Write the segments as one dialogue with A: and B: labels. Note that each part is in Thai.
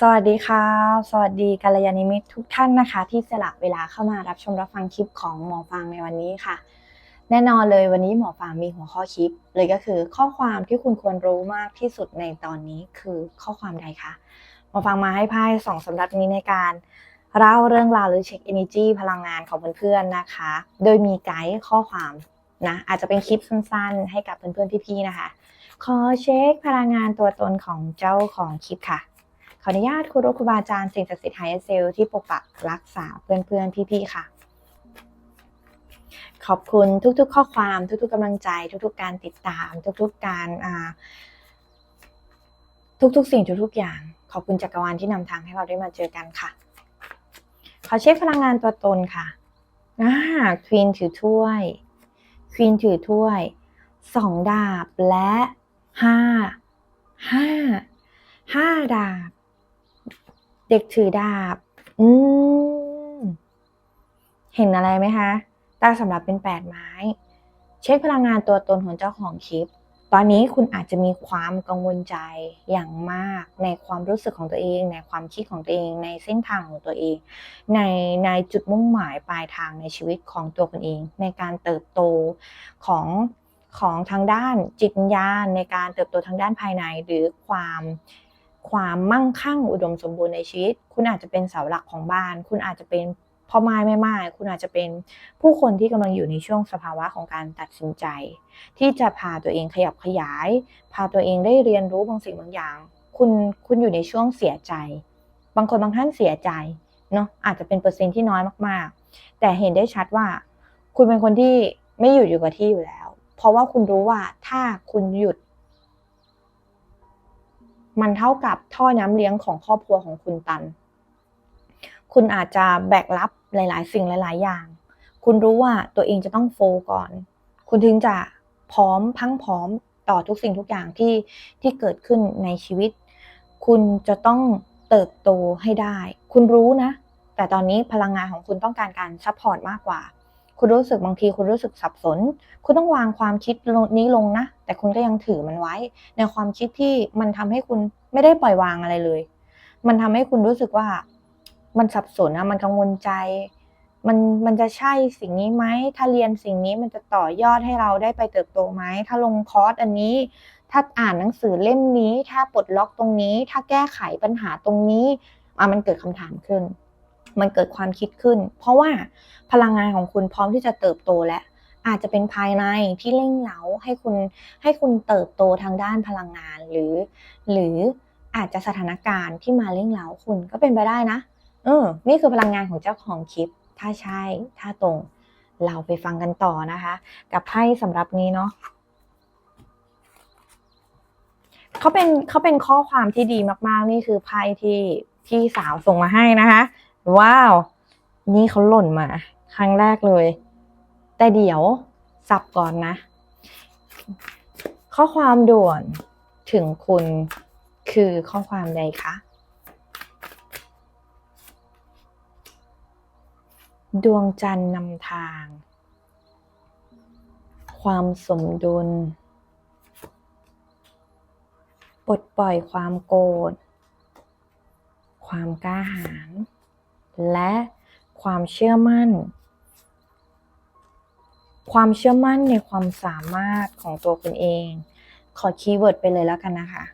A: สวัสดีค่ะ สวัสดีกัลยาณิมิตรทุกท่านนะคะ ที่สละเวลาเข้ามารับชมรับฟังคลิปของหมอฟางในวันนี้ค่ะ แน่นอนเลยวันนี้หมอฟางมีหัวข้อคลิป เลยก็คือข้อความที่คุณควรรู้มากที่สุดในตอนนี้คือข้อความใดคะหมอฟางมาให้ไพ่สองสำรับนี้ในการเล่าเรื่องราวหรือเช็ค energy พลังงานของเพื่อนๆนะคะ โดยมีไกด์ข้อความนะอาจจะเป็นคลิปสั้นๆ ให้กับเพื่อนๆพี่ๆนะคะ ขอเช็คพลังงานตัวตนของเจ้าของคลิปค่ะ ขออนุญาตครูรุครูบาอาจารย์สิ่งศักดิ์สิทธิ์ไฮเซลที่ปกปักรักษาเพื่อนๆพี่ๆค่ะ ขอบคุณทุกๆ ข้อความทุกๆกำลังใจ ทุกๆ การติดตาม ทุกๆการทุกๆ สิ่งทุกๆอย่าง ขอบคุณจักรวาลที่นำทางให้เราได้มาเจอกันค่ะ ขอเช็คพลังงานตัวตนค่ะอ่าควีนถือถ้วยควีนถือถ้วยสองดาบและห้าห้าห้าดาบ เด็กถือดาบ อืม เห็นอะไรไหมคะตาสำหรับเป็นแปดไม้ เช็คพลังงานตัวตนของเจ้าของคลิป ตอนนี้คุณอาจจะมีความกังวลใจอย่างมากในความรู้สึกของตัวเอง ในความคิดของตัวเอง ในเส้นทางของตัวเอง ในในจุดมุ่งหมายปลายทางในชีวิตของตัวคุณเอง ในการเติบโตของของทางด้านจิตวิญญาณในการเติบโตทางด้านภายในหรือความ ความมั่งคั่งอุดมสมบูรณ์ในชีวิต คุณอาจจะเป็นเสาหลักของบ้าน คุณอาจจะเป็นพ่อไม้แม่ไม้คุณอาจจะเป็นผู้คนที่กำลังอยู่ในช่วงสภาวะของการตัดสินใจ ที่จะพาตัวเองขยับขยาย พาตัวเองได้เรียนรู้บางสิ่งบางอย่าง คุณคุณอยู่ในช่วงเสียใจ บางคนบางท่านเสียใจเนาะอาจจะเป็นเปอร์เซ็นต์ที่น้อยมากๆ แต่เห็นได้ชัดว่า คุณเป็นคนที่ไม่หยุดอยู่กับที่อยู่แล้ว เพราะว่าคุณรู้ว่าถ้าคุณหยุด มันเท่ากับท่อน้ำเลี้ยงของครอบครัวของคุณตัน คุณอาจจะแบกรับหลาย ๆ สิ่งหลาย ๆ อย่าง คุณรู้ว่าตัวเองจะต้องโฟก่อน คุณถึงจะพร้อมพังพร้อมต่อทุกสิ่งทุกอย่างที่ที่เกิดขึ้นในชีวิต คุณจะต้องเติบโตให้ได้ คุณรู้นะ แต่ตอนนี้พลังงานของคุณต้องการการซัพพอร์ตมากกว่า คุณรู้สึกบางทีคุณรู้สึกสับสน คุณต้องวางความคิดนี้ลงนะ แต่คุณก็ยังถือมันไว้ ในความคิดที่มันทำให้คุณไม่ได้ปล่อยวางอะไรเลย มันทำให้คุณรู้สึกว่า มันสับสนนะมันกังวลใจ มันมันจะใช่สิ่งนี้ไหม ถ้าเรียนสิ่งนี้มันจะต่อยอดให้เราได้ไปเติบโตไหม ถ้าลงคอร์สอันนี้ ถ้าอ่านหนังสือเล่มนี้ ถ้าปลดล็อกตรงนี้ ถ้าแก้ไขปัญหาตรงนี้อะมันเกิดคำถามขึ้น มันเกิดความคิดขึ้น เพราะว่าพลังงานของคุณพร้อมที่จะเติบโตและอาจจะเป็นภายในที่เร่งเร้าให้คุณให้คุณเติบโตทางด้านพลังงานหรือ หรืออาจจะสถานการณ์ที่มาเร่งเร้าคุณก็เป็นไปได้นะ เออ นี่คือพลังงานของเจ้าของคลิป ถ้าใช่ ถ้าตรง เราไปฟังกันต่อนะคะ กับไพ่สำหรับนี้เนาะเขาเป็นเขาเป็นข้อความที่ดีมากๆ นี่คือไพ่ที่พี่สาวส่งมาให้นะคะ ว้าว นี่เขาหล่นมา ครั้งแรกเลย แต่เดี๋ยวสับก่อนนะ ข้อความด่วนถึงคุณคือข้อความใดคะ ดวงจันทร์นำทาง ความสมดุล ปลดปล่อยความโกรธ ความกล้าหาญ และความเชื่อมั่น ความเชื่อมั่นในความสามารถของตัวคุณเอง ขอคีย์เวิร์ดไปเลยแล้วกันนะคะ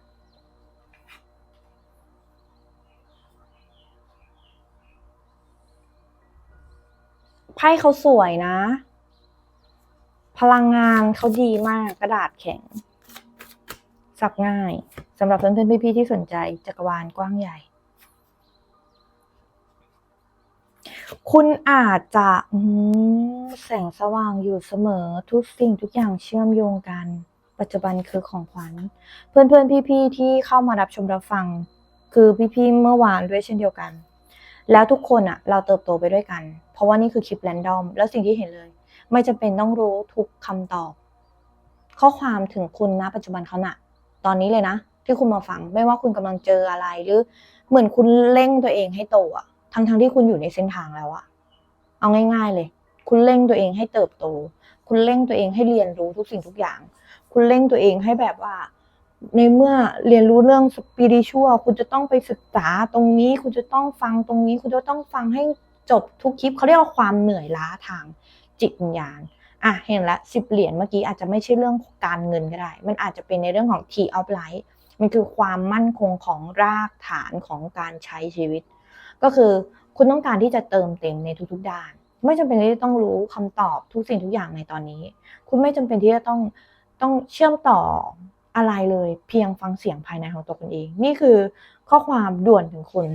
A: ไพ่เขาสวยนะ พลังงานเขาดีมากกระดาษแข็งสับง่ายสำหรับเพื่อนๆพี่ๆที่สนใจจักรวาลกว้างใหญ่ คุณอาจจะแสงสว่างอยู่เสมอทุกสิ่งทุกอย่างเชื่อมโยงกัน ปัจจุบันคือของขวัญ เพื่อนๆ พี่ๆ ที่เข้ามารับชมรับฟัง คือพี่ๆ เมื่อวานด้วยเช่นเดียวกัน แล้วทุกคนอะเราเติบโตไปด้วยกัน เพราะว่านี่คือคลิปแรนดอม แล้วสิ่งที่เห็นเลย ไม่จำเป็นต้องรู้ทุกคำตอบ ข้อความถึงคุณณปัจจุบันเขาน่ะตอนนี้เลยนะ ที่คุณมาฟังไม่ว่าคุณกำลังเจออะไรหรือ เหมือนคุณเร่งตัวเองให้โตอะ ทั้งที่คุณอยู่ในเส้นทางแล้วอะเอาง่าย ๆเลย คุณเร่งตัวเองให้เติบโต คุณเร่งตัวเองให้เรียนรู้ทุกสิ่งทุกอย่าง คุณเร่งตัวเองให้แบบว่า ในเมื่อเรียนรู้เรื่องสปิริชัวคุณจะต้องไปศึกษาตรงนี้ คุณจะต้องฟังตรงนี้ คุณจะต้องฟังให้จบทุกคลิปเขาเรียกว่าความเหนื่อยล้าทางจิตวิญญาณอะเห็นละสิบเหรียญเมื่อกี้อาจจะไม่ใช่เรื่องการเงินก็ได้ มันอาจจะเป็นในเรื่องของ key of life มันคือความมั่นคงของรากฐานของการใช้ชีวิต ก็คือคุณต้องการที่จะเติมเต็มในทุกๆด้าน ไม่จำเป็นที่จะต้องรู้คำตอบทุกสิ่งทุกอย่างในตอนนี้ คุณไม่จำเป็นที่จะต้องต้องเชื่อมต่ออะไรเลยเพียงฟังเสียงภายในของตัวคุณเอง นี่คือข้อความด่วนถึงคุณ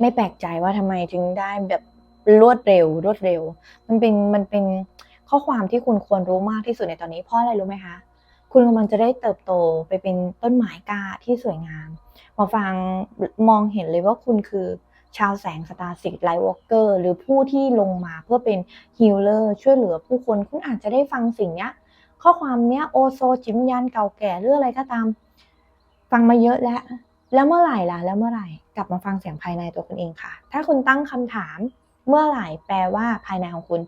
A: ไม่แปลกใจว่าทำไมถึงได้แบบรวดเร็ว รวดเร็ว มันเป็นมันเป็นข้อความที่คุณควรรู้มากที่สุดในตอนนี้เพราะอะไรรู้ไหมคะคุณกำลังจะได้เติบโตไปเป็นต้นไม้กล้าที่สวยงาม มาฟังมองเห็นเลยว่าคุณคือ ชาวแสงสตาร์สิทไลท์วอล์กเกอร์หรือผู้ที่ลงมาเพื่อเป็นฮิลเลอร์ช่วยเหลือผู้คนคุณอาจจะได้ฟังสิ่งนี้ข้อความเนี้ยโอโซจิมยันเก่าแก่หรืออะไรก็ตาม ฟังมาเยอะแล้ว แล้วเมื่อไหร่ล่ะแล้วเมื่อไหร่กลับมาฟังเสียงภายในตัวคุณเองค่ะ ถ้าคุณตั้งคำถามเมื่อไหร่แปลว่าภายในของคุณ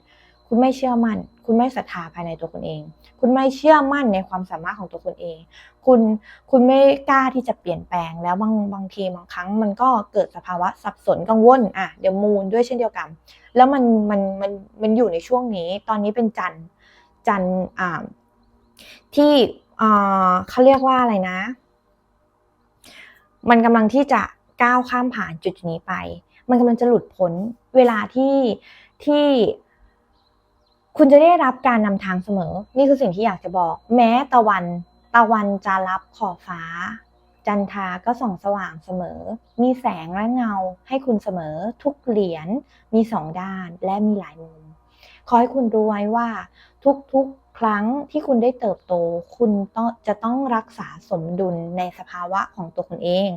A: คุณไม่เชื่อมั่น คุณไม่ศรัทธาภายในตัวคุณเอง คุณไม่เชื่อมั่นในความสามารถของตัวคุณเอง คุณคุณไม่กล้าที่จะเปลี่ยนแปลงแล้วบางบางทีบางครั้ง มันก็เกิดสภาวะสับสนกังวลอะเดี๋ยวมูลด้วยเช่นเดียวกัน แล้วมันมันมันมันอยู่ในช่วงนี้ ตอนนี้เป็นจันทร์จันทร์อ่าที่อ่าเขาเรียกว่าอะไรนะ มันกำลังที่จะก้าวข้ามผ่านจุดนี้ไป มันกำลังจะหลุดพ้นเวลาที่ที่ คุณจะได้รับการนำทางเสมอ นี่คือสิ่งที่อยากจะบอก แม้ตะวันตะวันจะรับขอบฟ้า จันทราก็ส่องสว่างเสมอ มีแสงและเงาให้คุณเสมอ ทุกเหรียญมีสองด้านและมีหลายมุม ขอให้คุณรู้ไว้ว่า ทุกๆครั้งที่คุณได้เติบโต คุณต้องจะต้องรักษาสมดุลในสภาวะของตัวคุณเอง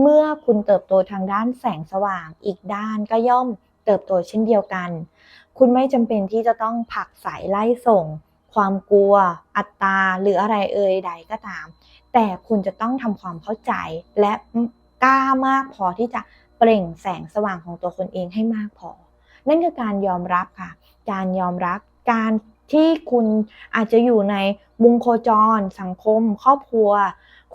A: เมื่อคุณเติบโตทางด้านแสงสว่าง อีกด้านก็ย่อมเติบโตเช่นเดียวกัน คุณไม่จำเป็นที่จะต้องผักสายไล่ส่ง ความกลัว อัตตา หรืออะไรเอ่ยใดก็ตาม แต่คุณจะต้องทำความเข้าใจและกล้ามากพอที่จะเปล่งแสงสว่างของตัวคนเองให้มากพอ นั่นคือการยอมรับค่ะ การยอมรับ การที่คุณอาจจะอยู่ในวงโคจร สังคม ครอบครัว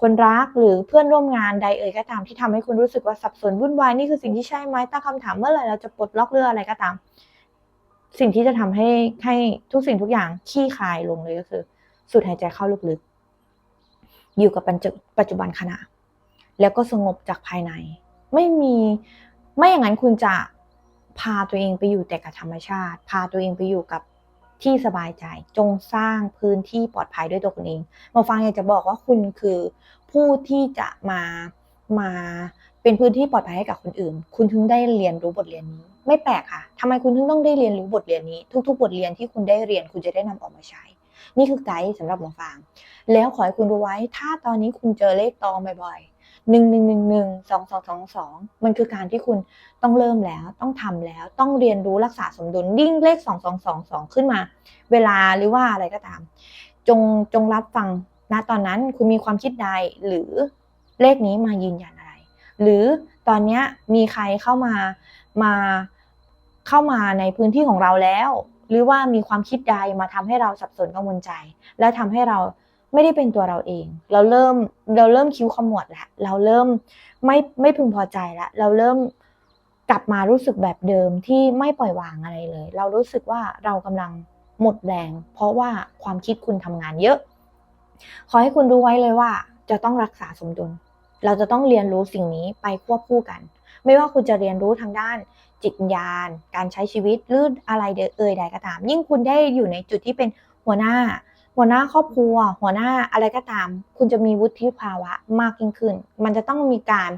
A: คนรักหรือเพื่อนร่วมงานใดเอ่ยก็ตามที่ทำให้คุณรู้สึกว่าสับสนวุ่นวายนี่คือสิ่งที่ใช่ไหมตั้งคำถามเมื่อไหร่เราจะปลดล็อกเรื่องอะไรก็ตาม สิ่งที่จะทำให้ให้ทุกสิ่งทุกอย่างขี้คายลงเลยก็คือ สูดหายใจเข้าลึกๆ อยู่กับปัจจุบันขณะ แล้วก็สงบจากภายใน ไม่มีไม่อย่างนั้นคุณจะพาตัวเองไปอยู่แต่กับธรรมชาติ พาตัวเองไปอยู่กับที่สบายใจ จงสร้างพื้นที่ปลอดภัยด้วยตัวคุณเองมาฟังอยากจะบอกว่าคุณคือผู้ที่จะมามา เป็นพื้นที่ปลอดภัยให้กับคนอื่น คุณถึงได้เรียนรู้บทเรียนนี้ ไม่แปลกค่ะทำไมคุณถึงต้องได้เรียนรู้บทเรียนนี้ ทุก ๆ บทเรียนที่คุณได้เรียนคุณจะได้นำออกมาใช้ นี่คือไกด์สำหรับหมอฟาง แล้วขอให้คุณรู้ไว้ ถ้าตอนนี้คุณเจอเลขตองบ่อยๆหนึ่งหนึ่งหนึ่งหนึ่งสองสองสองสองมันคือการที่คุณต้องเริ่มแล้ว ต้องทำแล้ว ต้องเรียนรู้รักษาสมดุลยิ่งเลขสองสองสองสองขึ้นมา เวลาหรือว่าอะไรก็ตาม จงจงรับฟังณตอนนั้นคุณมีความคิดใดหรือเลขนี้มายืนยันอะ หรือตอนนี้มีใครเข้ามามาเข้ามาในพื้นที่ของเราแล้ว หรือว่ามีความคิดใดมาทำให้เราสับสนกังวลใจ และทำให้เราไม่ได้เป็นตัวเราเอง เราเริ่มเราเริ่มคิ้วขมวดแล้วเราเริ่มไม่ไม่พึงพอใจแล้วเราเริ่มกลับมารู้สึกแบบเดิมที่ไม่ปล่อยวางอะไรเลย เรารู้สึกว่าเรากำลังหมดแรง เพราะว่าความคิดคุณทำงานเยอะ ขอให้คุณรู้ไว้เลยว่าจะต้องรักษาสมดุล เราจะต้องเรียนรู้สิ่งนี้ไปควบคู่กัน ไม่ว่าคุณจะเรียนรู้ทางด้านจิตวิญญาณ การใช้ชีวิตหรืออะไรเอ่ยใดก็ตาม ยิ่งคุณได้อยู่ในจุดที่เป็นหัวหน้า หัวหน้าครอบครัว หัวหน้าอะไรก็ตาม คุณจะมีวุฒิภาวะมากยิ่งขึ้น มันจะต้องมีการ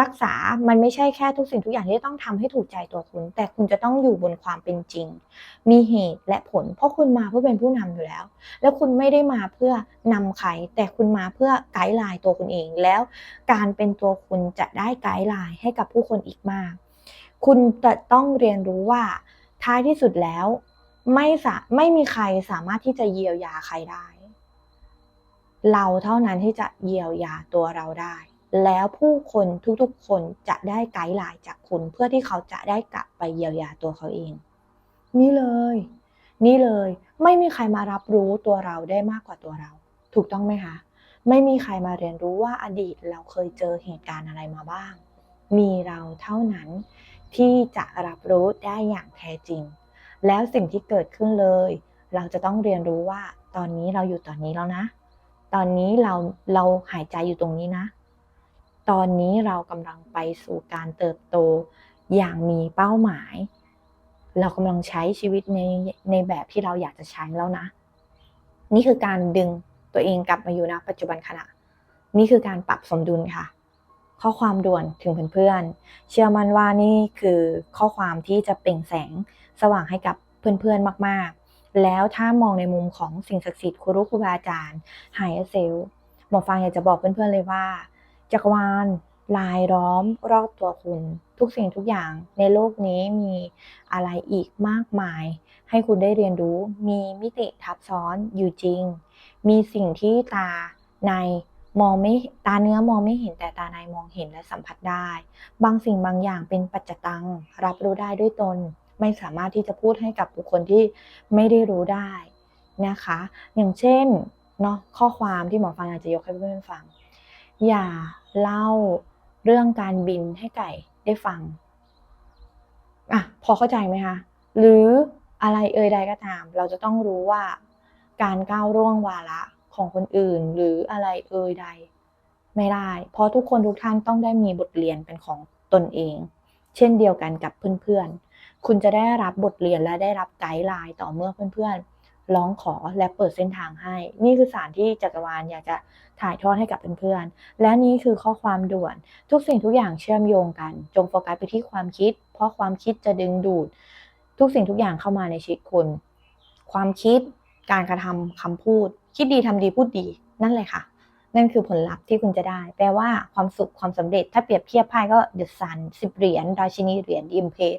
A: รักษา มันไม่ใช่แค่ทุกสิ่งทุกอย่างที่ต้องทำให้ถูกใจตัวคุณ แต่คุณจะต้องอยู่บนความเป็นจริง มีเหตุและผล เพราะคุณมาเพื่อเป็นผู้นำอยู่แล้ว แล้วคุณไม่ได้มาเพื่อนำใคร แต่คุณมาเพื่อไกด์ไลน์ตัวคุณเอง แล้วการเป็นตัวคุณจะได้ไกด์ไลน์ให้กับผู้คนอีกมาก คุณจะต้องเรียนรู้ว่าท้ายที่สุดแล้ว ไม่สาไม่มีใครสามารถที่จะเยียวยาใครได้ เราเท่านั้นที่จะเยียวยาตัวเราได้ แล้วผู้คนทุกๆ คนจะได้ไกด์ไลน์จากคุณเพื่อที่เขาจะได้กลับไปเยียวยาตัวเขาเอง นี่เลย นี่เลย ไม่มีใครมารับรู้ตัวเราได้มากกว่าตัวเรา ถูกต้องไหมคะไม่มีใครมาเรียนรู้ว่าอดีตเราเคยเจอเหตุการณ์อะไรมาบ้าง มีเราเท่านั้นที่จะรับรู้ได้อย่างแท้จริง แล้วสิ่งที่เกิดขึ้นเลย เราจะต้องเรียนรู้ว่า ตอนนี้เราอยู่ตอนนี้แล้วนะ ตอนนี้เราเราหายใจอยู่ตรงนี้นะ ตอนนี้เรากำลังไปสู่การเติบโตอย่างมีเป้าหมาย เรากำลังใช้ชีวิตในในแบบที่เราอยากจะใช้แล้วนะ นี่คือการดึงตัวเองกลับมาอยู่ณปัจจุบันขณะ นี่คือการปรับสมดุลค่ะ ข้อความด่วนถึงเพื่อนๆเชื่อมั่นว่านี่คือข้อความที่จะเปล่งแสง สว่างให้กับเพื่อนๆมากๆ แล้วถ้ามองในมุมของสิ่งศักดิ์สิทธิ์ครูครูบาอาจารย์ไฮเซลหมอฟังอยากจะบอกเพื่อนๆเลยว่าจักรวาลลายล้อมรอบตัวคุณ ทุกสิ่งทุกอย่างในโลกนี้มีอะไรอีกมากมาย ให้คุณได้เรียนรู้มีมิติทับซ้อนอยู่จริง มีสิ่งที่ตาในมองไม่ตาเนื้อมองไม่เห็นแต่ตาในมองเห็นและสัมผัสได้ บางสิ่งบางอย่างเป็นปัจจตัง รับรู้ได้ด้วยตน ไม่สามารถที่จะพูดให้กับบุคคลที่ไม่ได้รู้ได้นะคะ อย่างเช่นเนาะข้อความที่หมอฟังอยากจะยกให้เพื่อนๆฟัง อย่าเล่าเรื่องการบินให้ไก่ได้ฟังอะพอเข้าใจไหมคะหรืออะไรเอ่ยใดก็ตาม เราจะต้องรู้ว่าการก้าวร่วงวาระของคนอื่น หรืออะไรเอ่ยใด ไม่ได้ เพราะทุกคนทุกท่านต้องได้มีบทเรียนเป็นของตนเอง เช่นเดียวกันกับเพื่อนๆ คุณจะได้รับบทเรียนและได้รับไกด์ไลน์ต่อเมื่อเพื่อนๆ ร้องขอและเปิดเส้นทางให้ นี่คือสารที่จักรวาลอยากจะถ่ายทอดให้กับเพื่อนๆ และนี่คือข้อความด่วน ทุกสิ่งทุกอย่างเชื่อมโยงกัน จงโฟกัสไปที่ความคิด เพราะความคิดจะดึงดูด ทุกสิ่งทุกอย่างเข้ามาในชีวิตคุณ ความคิด การกระทำคำพูด คิดดีทำดีพูดดี นั่นเลยค่ะ นั่นคือผลลัพธ์ที่คุณจะได้ แปลว่าความสุขความสำเร็จ ถ้าเปรียบเทียบไพ่ก็เดอะซันสิบเหรียญราชินีเหรียญอิมเพส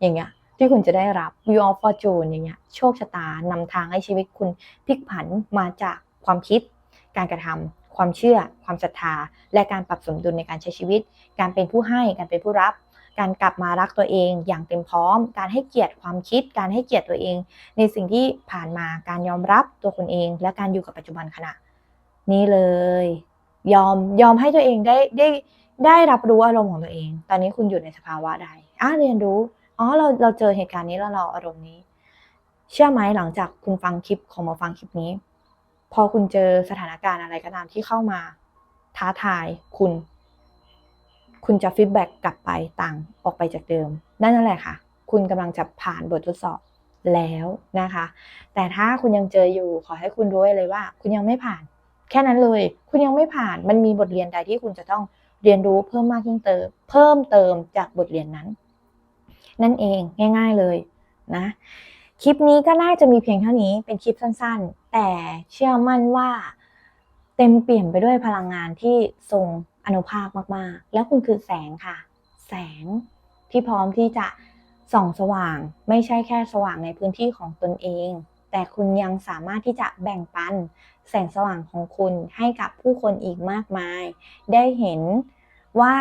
A: อย่างเงี้ยที่คุณจะได้รับ View of Fortune อย่างเงี้ยโชคชะตานำทางให้ชีวิตคุณพลิกผันมาจากความคิด การกระทำความเชื่อ ความศรัทธา และการปรับสมดุลในการใช้ชีวิต การเป็นผู้ให้การเป็นผู้รับ การกลับมารักตัวเองอย่างเต็มพร้อม การให้เกียรติความคิด การให้เกียรติตัวเอง ในสิ่งที่ผ่านมาการยอมรับตัวคนเอง และการอยู่กับปัจจุบันขณะ นี่เลย ยอมยอมให้ตัวเองได้ได้ได้รับรู้อารมณ์ของตัวเอง ตอนนี้คุณอยู่ในสภาวะใดอะเรียนรู้ อ๋อเราเราเจอเหตุการณ์นี้แล้วเราอารมณ์นี้ เชื่อไหมหลังจากคุณฟังคลิปของหมาฟังคลิปนี้ พอคุณเจอสถานการณ์อะไรก็ตามที่เข้ามา ท้าทายคุณ คุณจะฟีดแบ็กกลับไปต่างออกไปจากเดิม นั่นแหละค่ะ คุณกำลังจะผ่านบททดสอบแล้วนะคะ แต่ถ้าคุณยังเจออยู่ขอให้คุณรู้ไว้เลยว่า คุณยังไม่ผ่าน แค่นั้นเลย คุณยังไม่ผ่านมันมีบทเรียนใดที่คุณจะต้องเรียนรู้เพิ่มมากยิ่งเติม เพิ่มเติมจากบทเรียนนั้น นั่นเองง่าย ๆเลยนะคลิปนี้ก็น่าจะมีเพียงเท่านี้เป็นคลิปสั้นๆ แต่เชื่อมั่นว่าเต็มเปี่ยมไปด้วยพลังงานที่ทรงอนุภาพมากๆ แล้วคุณคือแสงค่ะ แสงที่พร้อมที่จะส่องสว่าง ไม่ใช่แค่สว่างในพื้นที่ของตนเอง แต่คุณยังสามารถที่จะแบ่งปัน แสงสว่างของคุณให้กับผู้คนอีกมากมาย ได้เห็นว่า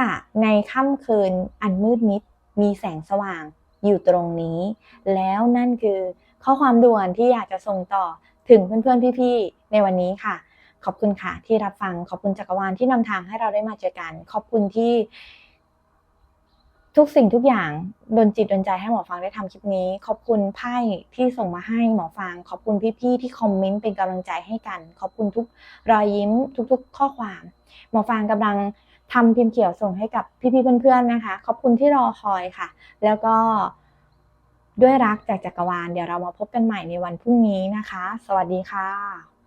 A: ในค่ำคืนอันมืดมิด มีแสงสว่างอยู่ตรงนี้ แล้วนั่นคือข้อความด่วนที่อยากจะส่งต่อถึงเพื่อนๆ พี่ๆ ในวันนี้ค่ะ ขอบคุณค่ะที่รับฟัง ขอบคุณจักรวาลที่นำทางให้เราได้มาเจอกัน ขอบคุณที่ ทุกสิ่งทุกอย่างดนจิตดนใจให้หมอฟังได้ทำคลิปนี้ ขอบคุณไพ่ที่ส่งมาให้หมอฟัง ขอบคุณพี่ๆ ที่คอมเมนต์เป็นกำลังใจให้กัน ขอบคุณทุกรอยยิ้มทุก ๆ ข้อความ หมอฟังกำลัง ทำพิมพ์เขียวส่งให้กับพี่ๆเพื่อนๆนะคะ ขอบคุณที่รอคอยค่ะ แล้วก็ด้วยรักจากจักรวาล เดี๋ยวเรามาพบกันใหม่ในวันพรุ่งนี้นะคะ สวัสดีค่ะ